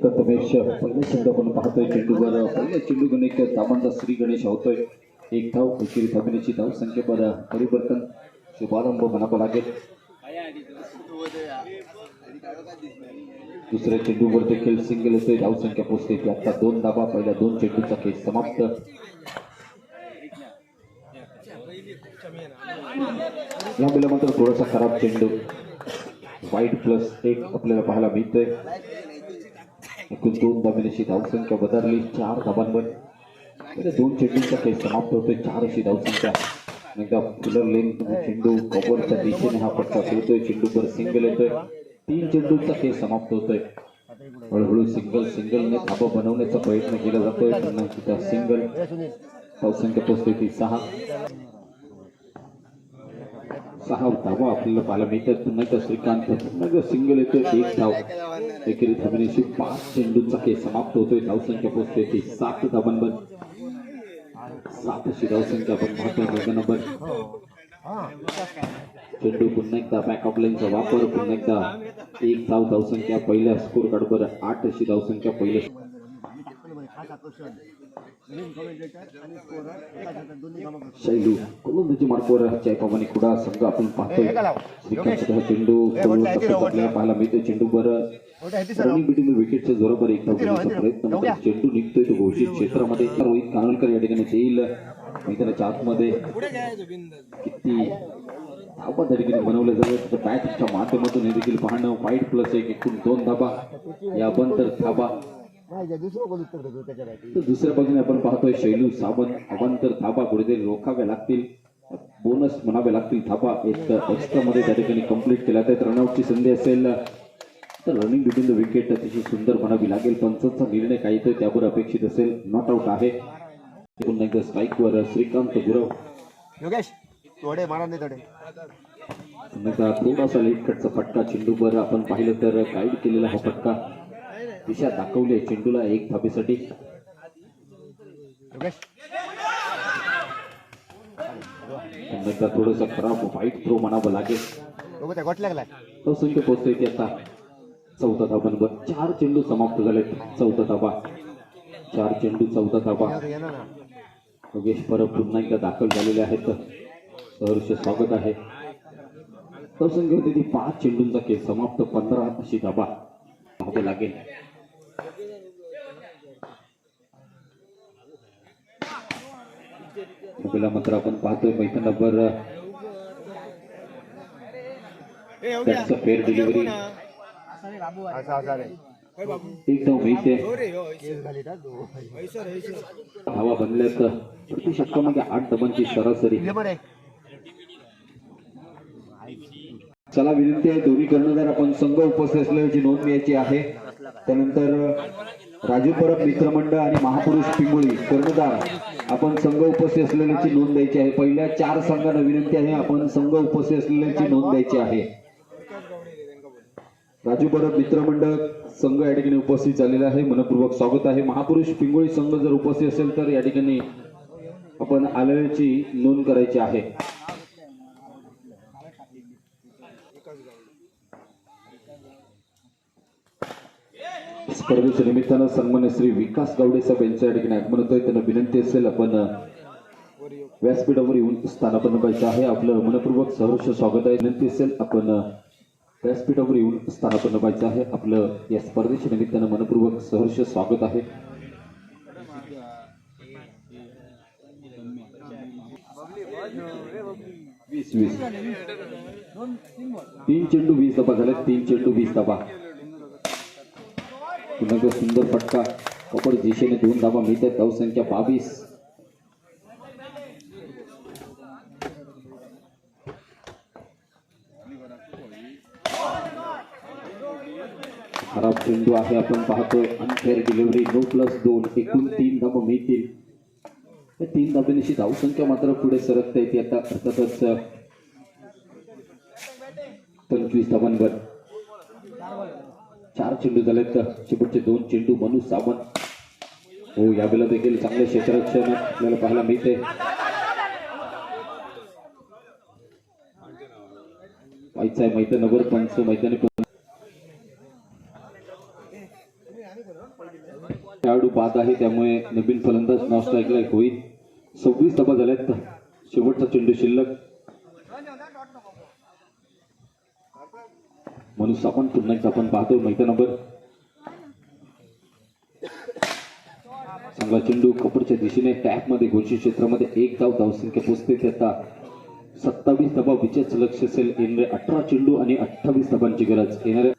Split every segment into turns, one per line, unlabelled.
प्रथमेश पहिला चेंडू आपण पाहतोय चेंडूवर पहिल्या चेंडू गणित धाबांचा श्री गणेश होतोय एक धाव एकेरी धाबिनीची धाव संख्येवर परिवर्तन. शुभारंभ म्हणावा लागेल. दुसऱ्या चेंडूवर देखील सिंगल येतोय धाव संख्या पोचते ती आता दोन धाबा पहिल्या दोन चेंडूचा खेळ समाप्त. या वेळेला मात्र थोडासा खराब चेंडू. वाईट प्लस एक आपल्याला पाहायला मिळतोय एकूण दोन धावण्याची धावसंख्या बदलली चार धाबांवर पहिले दोन चेंडूंचा खेळ समाप्त होतोय चार अशी धावसंख्या एकदा फुलर लेन चेंडू कव्हरच्या दिशेने हा पट्टा फिरतोय चेंडूवर सिंगल येतोय तीन चेंडूंचा खेळ समाप्त होतोय हळूहळू सिंगल सिंगलने धाबा बनवण्याचा प्रयत्न केला जातोय सिंगल धावसंख्या पोहोचते ती सहा। सहा धावा आपल्याला पाहायला मिळतात पुन्हा एकदा श्रीकांत पुन्हा सिंगल येतोय एक धाव एकेरी धावण्याशी पाच चेंडूंचा खेळ समाप्त होतोय धावसंख्या पोहोचते ती सात धावांवर सात अशी धावसंख्या आपण पाहतोय नंबर चेंडू पुन्हा एकदा बॅकअप लाईनचा वापर पुन्हा एकदा एक धाव धावसंख्या पहिल्या स्कोर कार्डवर आठ अशी धावसंख्या पहिल्या
खास आकर्षण नवीन कमेंटेटर आणि स्कोरर एका शतकात दोन्ही कामं
शैलू गोलंदाजी मार्गावर जयपावानी कुडा संघ आपण पाहतोय. चेंडू पाहायला मिळतोय चेंडूवर
मोठं आहे. ती सर
रनिंग विकेटच्या जोरावर एक प्रयत्न चेंडू निघतोय तो घोषित क्षेत्रामध्ये. रोहित कानोलकर या ठिकाणी येईल. मैदानाच्या आतमध्ये किती धाबा त्या ठिकाणी बनवल्या जातात बॅटच्या माध्यमातून हे देखील पाहणं. वाईट प्लस एक एकूण दोन धाबा. या बंतर धाबा.
नाही जे दुसरं गोल उत्तर देतो त्याच्यासाठी?
तर दुसऱ्या बाजूने आपण पाहतोय शैलू सावंत अवांतर धाबा कुठेतरी रोखाव्या लागतील. बोनस म्हणावे लागतील धाबा एक एक्स्ट्रा मध्ये त्या ठिकाणी कंप्लीट केला तर रनआउटची संधी असेल. तर रनिंग बिटवीन द विकेट अतिशय सुंदर म्हणावी लागेल. पंचांचा निर्णय काय येतोय त्यावर अपेक्षित असेल नॉट आउट आहे. पुन्हा एकदा स्ट्राईकवर श्रीकांत गुरव.
योगेश थोडे मारा नाही थोडे.
पुन्हा थोडासा लेट कटचा फटका चेंडूवर आपण पाहिलं तर गाईड केलेला हा फटका. दिशा दाखवली आहे चेंडूला एक धाबेसाठी थोडंसं खराब वाईट थ्रो म्हणावं लागेल.
गोट लागलाय.
तो संख्या पोहोचतोय ती आता. चौथा धाबांवर चार चेंडू समाप्त झालेत. चौथा धाबा चार चेंडू चौथा धाबा योगेश परब पुन्हा एकदा दाखल झालेले आहेत. सहर्ष स्वागत आहे. तो संख्या होती ती पाच चेंडूंचा खेळ समाप्त. पंधरा अशी धाबा पाहावं लागेल. मात्र आपण पाहतोय मैदानावर त्याचं फेअर डिलिव्हरी
असा असा रे.
एकदम मिळते
केस झाली ना तू
हवा बनल्यात. प्रति षटकामध्ये आठ धाबांची सरासरी. चला विनंती आहे दोन्ही कर्णधार आपण संघ उपस्थित असल्याची नोंद घ्यायची आहे. त्यानंतर राजू परब मित्रमंडळ आणि महापुरुष पिंगुळी कर्णधार आपण संघ उपस्थित असलेल्याची नोंद द्यायची आहे. पहिल्या चार संघांना विनंती आहे आपण संघ उपस्थित असलेल्याची नोंद द्यायची आहे. राजू परब मित्रमंडळ संघ या ठिकाणी उपस्थित झालेला आहे. मनपूर्वक स्वागत आहे. महापुरुष पिंगुळी संघ जर उपस्थित असेल तर या ठिकाणी आपण आलेल्याची नोंद करायची आहे. स्पर्धेच्या निमित्तानं सन्मान्य श्री विकास गावडे साहेब यांच्या ठिकाणी आगमन होतोय त्यांना विनंती असेल. आपण व्यासपीठावर येऊन स्थानापन्न व्हायचं आहे. आपलं मनपूर्वक सहर्ष स्वागत आहे. विनंती असेल आपण व्यासपीठावर येऊन स्थानापन्न व्हायचं आहे. आपलं या स्पर्धेच्या निमित्तानं मनपूर्वक सहर्ष स्वागत आहे. वीस वीस. तीन चेंडू वीस दबा झाले तीन चेंडू वीस दबा पुन्हा सुंदर फटका कपड दिशेने दोन धावा मिळतात धावसंख्या बावीस. खराब चेंडू आहे आपण पाहतोय. अनफेअर डिलिव्हरी नो प्लस दोन. एकूण तीन धावा मिळतील. या तीन धाब्यांची धावसंख्या मात्र पुढे सरकता. येते आता अर्थातच पंचवीस धावांवर. चार चेंडू झालेत. शेवटचे दोन चेंडू मनु सावंत. हो यावेळेला देखील चांगले क्षेत्ररक्षण आपल्याला पाहायला मिळते. व्हायचं आहे मैदानावर पंच मैदानी खेळाडू बाद आहे त्यामुळे नवीन फलंदाज नाव स्ट्राईकला होईल. सव्वीस धाबा झाल्यात शेवटचा चेंडू शिल्लक. म्हणून आपण पुन्हा एकदा आपण पाहतो मैदानावर चांगला चेंडू कपडच्या दिशेने टॅपमध्ये घोषित क्षेत्रामध्ये एक धाव धावसंख्या पोचते त्याचा सत्तावीस धाबा विजयाचं लक्ष असेल. येणारे अठरा चेंडू आणि अठ्ठावीस धाबांची गरज. येणाऱ्या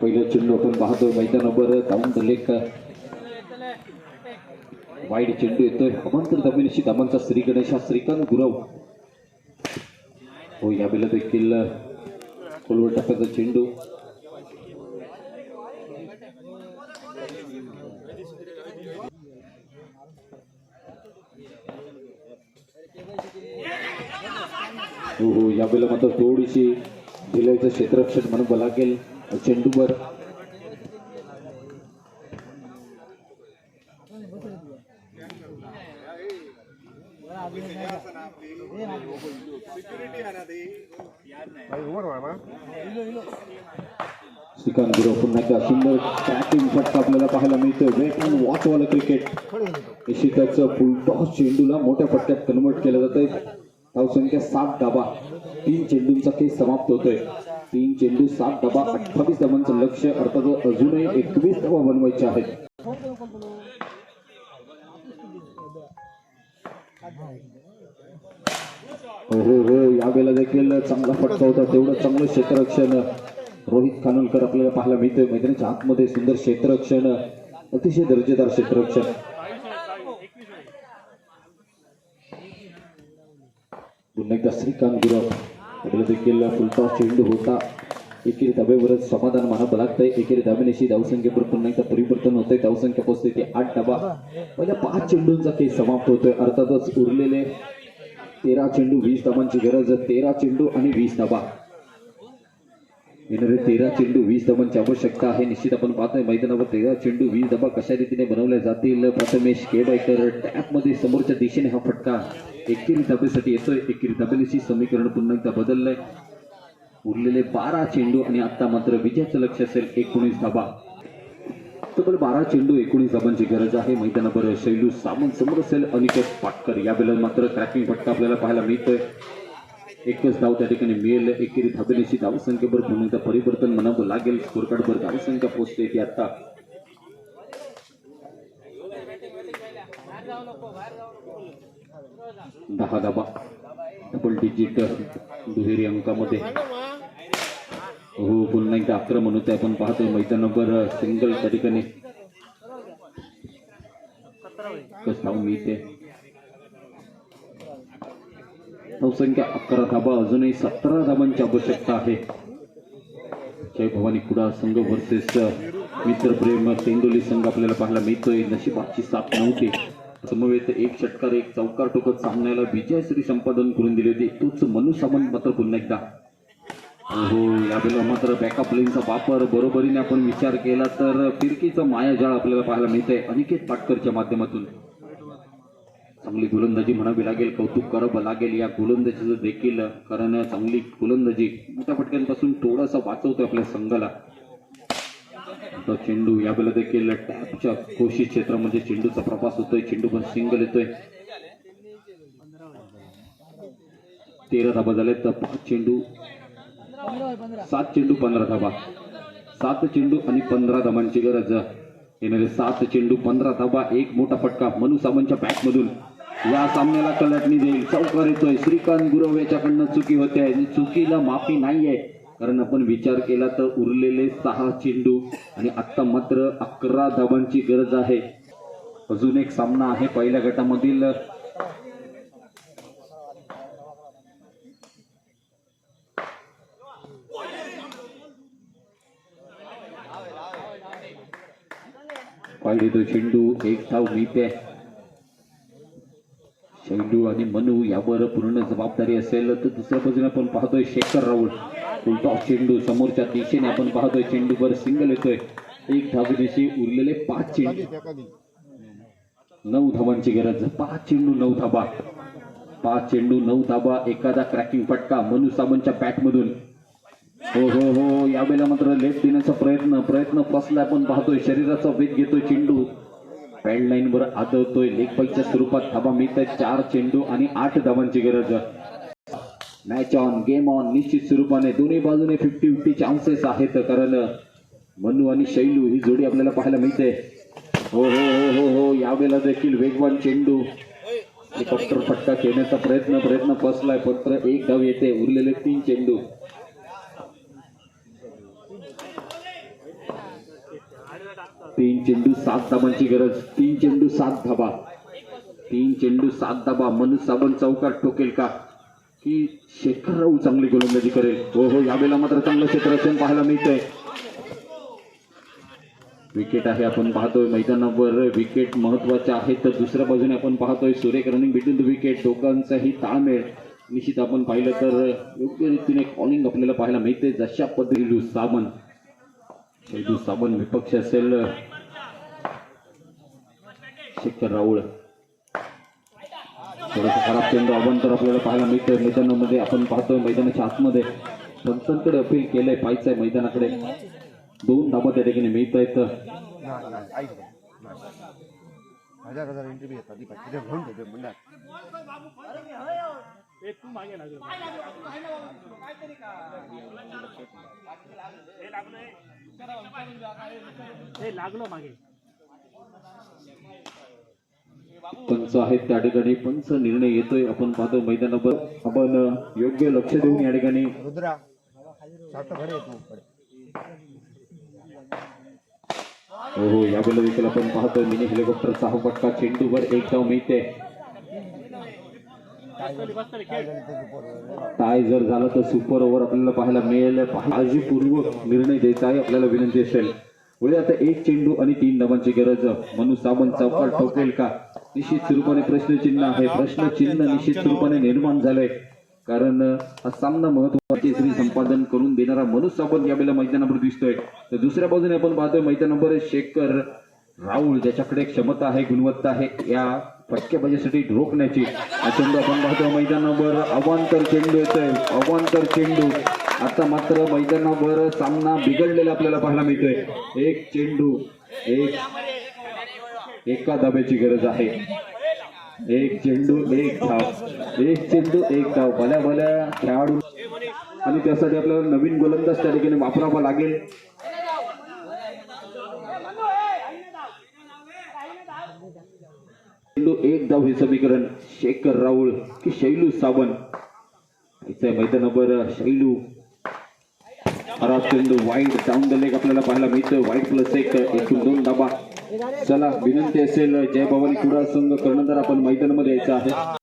पहिला चेंडू आपण पाहतो मैदानावर धावून झाले का वाईट चेंडू येतोय. अमांतर जमिनीशी दमनचा श्री गणेशा श्रीकांत गुरव. हो यावेळेला देखील खोलवर टाकायचा चेंडू. हो हो यावेळेला मात्र थोडीशी दिल्याचं क्षेत्ररक्षण म्हणावं लागेल. चेंडूवर श्रीकांत गुरु पुन्हा एकदा. सुंदर ट्रॅकिंग फटका आपल्याला पाहायला मिळतोय. वेट अँड वॉचवालं क्रिकेट निश्चितच फुलटॉस चेंडूला मोठ्या फटक्यात कन्वर्ट केलं जातंय. धावसंख्या सात धाबा तीन चेंडूंचा खेळ समाप्त होतोय. तीन चेंडू सात धाबा अठ्ठावीस धाबांचं लक्ष अर्थात अजूनही एकवीस धाबा बनवायचे आहेत. चांगला फटका होता तेवढं चांगलं क्षेत्ररक्षण. रोहित खानोलकर आपल्याला पाहायला मिळतोय. मैदानाच्या आतमध्ये सुंदर क्षेत्ररक्षण. अतिशय दर्जेदार क्षेत्ररक्षण. पुन्हा एकदा श्रीकांत गुरव आपल्याला देखील फुलटॉस चेंडू होता. एकेरी धाब्यावरच समाधान मानावं लागतंय. एकेरी धाब्यानेशी धावसंख्येवर पुन्हा एकदा परिवर्तन होतंय. धावसंख्या पोहोचते ती आठ धाबा. पहिल्या पाच चेंडूंचा खेळ समाप्त होतोय. अर्थातच उरलेले तेरा चेंडू वीस धाबांची गरज तेरा चेंडू आणि वीस धाबा येणारे तेरा चेंडू वीस धाबांची आवश्यकता आहे. निश्चित आपण पाहतोय मैदानावर तेरा चेंडू वीस धाबा कशा रीतीने बनवल्या जातील? प्रथमेश केबायकर टॅपमध्ये समोरच्या दिशेने हा फटका एकेरी धाब्यासाठी येतोय. एकेरी धाब्यानेशी समीकरण पुन्हा एकदा बदललंय. उरलेले बारा चेंडू आणि आता मात्र विजयाचं लक्ष असेल एकोणीस धाबा तब्बल बारा चेंडू एकोणीस धाबांची गरज आहे. मैदानावर शैलू सामंत समोर असेल अनिकेत पाटकर. या वेळेला मात्र क्रॅकिंग फटका आपल्याला पाहायला मिळतोय. एकच धाव त्या ठिकाणी मिळेल. एकेरी धाबेनेशी धावसंख्येवर भूमिका परिवर्तन म्हणावं लागेल. स्कोरकार्डवर धावसंख्या पोहोचते ती आता? दहा धाबा डबल डिजिट दुहेरी अंकामध्ये. हो पुन्हा एकदा आक्रमण होते आपण पाहतोय. मैदानावर सिंगल त्या ठिकाणी. मी ते मिळते अकरा धाबा अजूनही सतरा धाबांची आवश्यकता आहे. जय भवानी कुडा संघ वर्सेस मित्रप्रेम सेंडोली संघ आपल्याला पाहायला मिळतोय. नशिबाची साथ नव्हती. समवेत एक षटकार एक चौकार टोकत सामन्याला विजयश्री संपादन करून दिली होती. तोच मनु मात्र पुन्हा एकदा. हो यावेळेला मात्र बॅकअप लेनचा वापर बरोबरीने आपण विचार केला तर फिरकीचं मायाजाळ आपल्याला पाहायला मिळतंय. अनिकेत पाटकरच्या माध्यमातून. चांगली गोलंदाजी म्हणावी लागेल कौतुक करावं लागेल. या गोलंदाजीचं देखील कारण चांगली गोलंदाजी मोठ्या फटक्यांपासून थोडासा वाचवतोय आपल्या संघाला. आता चेंडू यावेळेला देखील टॅपच्या कोशी क्षेत्रामध्ये म्हणजे चेंडूचा प्रवास होतोय. चेंडू पण सिंगल येतोय. तेरा धाबा झाले तर पाच चेंडू सात चेंडू पंधरा धाबा सात चेंडू आणि पंधरा धाबांची गरज. येणारे सात चेंडू पंधरा धाबा एक मोठा फटका मनु सामंतच्या बॅट मधून या सामन्याला कलाटणी देईल चौकार येतोय. श्रीकांत गुरव याच्याकडनं चुकी होते आहे. चुकीला माफी नाहीये. कारण आपण विचार केला तर उरलेले सहा चेंडू आणि आत्ता मात्र अकरा धाबांची गरज आहे. अजून एक सामना आहे पहिल्या गटामधील. पाहिजे तो चेंडू एक धाव मिळते चेंडू आणि मनू यावर पूर्ण जबाबदारी असेल तर दुसऱ्या बाजूने आपण पाहतोय शेखर राऊत टॉप चेंडू समोरच्या दिशेने आपण पाहतोय चेंडूवर सिंगल येतोय. एक धावेदिशी उरलेले पाच चेंडू नऊ धावांची गरज. पाच चेंडू नऊ धाबा पाच चेंडू नऊ धाबा एखादा क्रॅकिंग फटका. मनु सामंतच्या बॅटमधून हो हो हो. यावेळेला मात्र लेट देण्याचा प्रयत्न प्रयत्न फसला. आपण पाहतोय शरीराचा वेग घेतोय चेंडू. पॅड लाईन वर आदळतोय. लेग पाईच्या स्वरूपात धाबा मिळत आहे चार चेंडू आणि आठ धाबांची गरज. मॅच ऑन गेम ऑन निश्चित स्वरूपाने. दोन्ही बाजूने फिफ्टी फिफ्टी चान्सेस आहेत कारण मनू आणि शैलू ही जोडी आपल्याला पाहायला मिळते. हो हो हो हो हो. यावेळेला देखील वेगवान चेंडू. हेलिकॉप्टर फटका खेळण्याचा प्रयत्न प्रयत्न फसलाय. फक्त एक धाव येते. उरलेले तीन चेंडू. तीन चेंडू सात धाबांची गरज. तीन चेंडू सात धाबा. तीन चेंडू सात धाबा. मनु साबण चौकात ठोकेल का? की शेखर राऊ चांगली गोलंदाजी करेल. हो हो यावेळेला मात्र चांगलं क्षेत्ररक्षण पाहायला मिळतंय. विकेट आहे आपण पाहतोय मैदानावर. विकेट महत्त्वाच्या आहेत तर दुसऱ्या बाजूने आपण पाहतोय सुरेख रनिंग बिटवीन द विकेट दोघांचाही ताळमेळ. निश्चित आपण पाहिलं तर योग्य रीतीने कॉलिंग आपल्याला पाहायला मिळते जशा पद्धतीने साबण शैदू साबण विपक्ष असेल शेखर राऊळ थोडंसं खराब चेंडू अवंतर आपल्याला पाहायला मिळतंय मैदानामध्ये आपण पाहतोय मैदानाच्या आतमध्ये पंचांकडे अपील केलंय पाहिजे आहे मैदानाकडे दोन धाबा त्या ठिकाणी मिळत आहेत
हजार हजार इंटरव्ह्यू येतात
लागलो मागे.
पंच आहेत त्या ठिकाणी. पंच निर्णय येतोय. आपण पाहतो मैदानावर. आपण योग्य लक्ष देऊन या ठिकाणी हो हो यावेळेला देखील आपण पाहतोय मिनी हेलिकॉप्टरचा हा फटका चेंडूवर एक धाव मिळते
काय
टाय जर झालं तर सुपर ओव्हर आपल्याला पाहायला मिळेल. काळजीपूर्वक निर्णय द्यायचा आहे. आपल्याला विनंती असेल. पुढे आता एक चेंडू आणि तीन डबांची गरज. मनु सावंत चौकात ठोकेल का? निश्चित स्वरूपाने प्रश्नचिन्ह आहे. प्रश्नचिन्ह निश्चित स्वरूपाने निर्माण झालंय. कारण हा सामना महत्त्वाचे श्री संपादन करून देणारा मनु सावंत यावेळेला मैदानावर दिसतोय. तर दुसऱ्या बाजूने आपण पाहतोय मैदानावर शेखर राहुल ज्याच्याकडे क्षमता आहे गुणवत्ता आहे या फटकेबाजीसाठी म्हणजे रोखण्याची. हा चेंडू आपण पाहतो मैदानावर अवांतर चेंडू येतोय. अवांतर चेंडू. आता मात्र मैदानावर सामना बिघडलेला आपल्याला पाहायला मिळतोय. एक चेंडू एक एका धाब्याची गरज आहे. एक चेंडू एक धाव. एक चेंडू एक धाव. भल्या भल्या खेळाडू. आणि त्यासाठी आपल्याला नवीन गोलंदाज त्या ठिकाणी वापरावा लागेल. शैलू एक धाव हे समीकरण शेखर राहुल की शैलू सावंत. इथे मैदानावर शैलू. खराब वाईट डाऊन द लेग आपल्याला पाहायला मिळतं. वाईट प्लस एक एकूण दोन धाबा चला विनंती असेल जय भवानी क्रीडा संघ कर्णधार आपण मैदानामध्ये यायचा आहे.